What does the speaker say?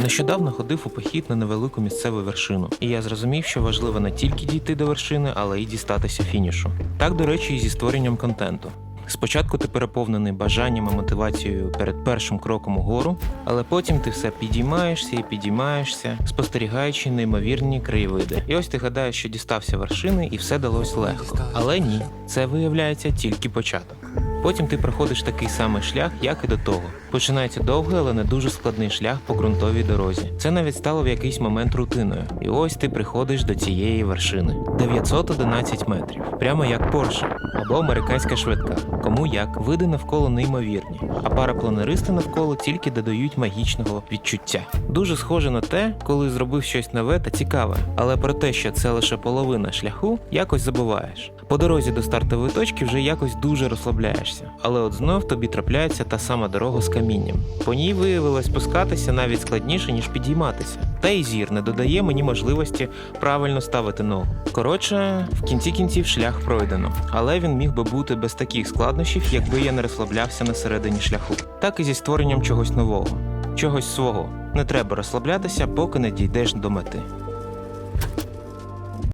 Нещодавно ходив у похід на невелику місцеву вершину, і я зрозумів, що важливо не тільки дійти до вершини, але й дістатися фінішу. Так, до речі, і зі створенням контенту. Спочатку ти переповнений бажанням і мотивацією перед першим кроком угору, але потім ти все підіймаєшся і підіймаєшся, спостерігаючи неймовірні краєвиди. І ось ти гадаєш, що дістався вершини і все далось легко. Але ні, це виявляється тільки початок. Потім ти проходиш такий самий шлях, як і до того. Починається довгий, але не дуже складний шлях по ґрунтовій дорозі. Це навіть стало в якийсь момент рутиною. І ось ти приходиш до цієї вершини. 911 метрів, прямо як Порше або американська швидка. Кому як види навколо неймовірні, а парапланеристи навколо тільки додають магічного відчуття. Дуже схоже на те, коли зробив щось нове та цікаве, але про те, що це лише половина шляху, якось забуваєш. По дорозі до стартової точки вже якось дуже розслабляєшся, але от знов тобі трапляється та сама дорога з камінням. По ній виявилось спускатися навіть складніше, ніж підійматися. Та й зір не додає мені можливості правильно ставити ногу. Коротше, в кінці кінців шлях пройдено, але він міг би бути без таких складнощів, якби я не розслаблявся на середині шляху. Так і зі створенням чогось нового, чогось свого. Не треба розслаблятися, поки не дійдеш до мети.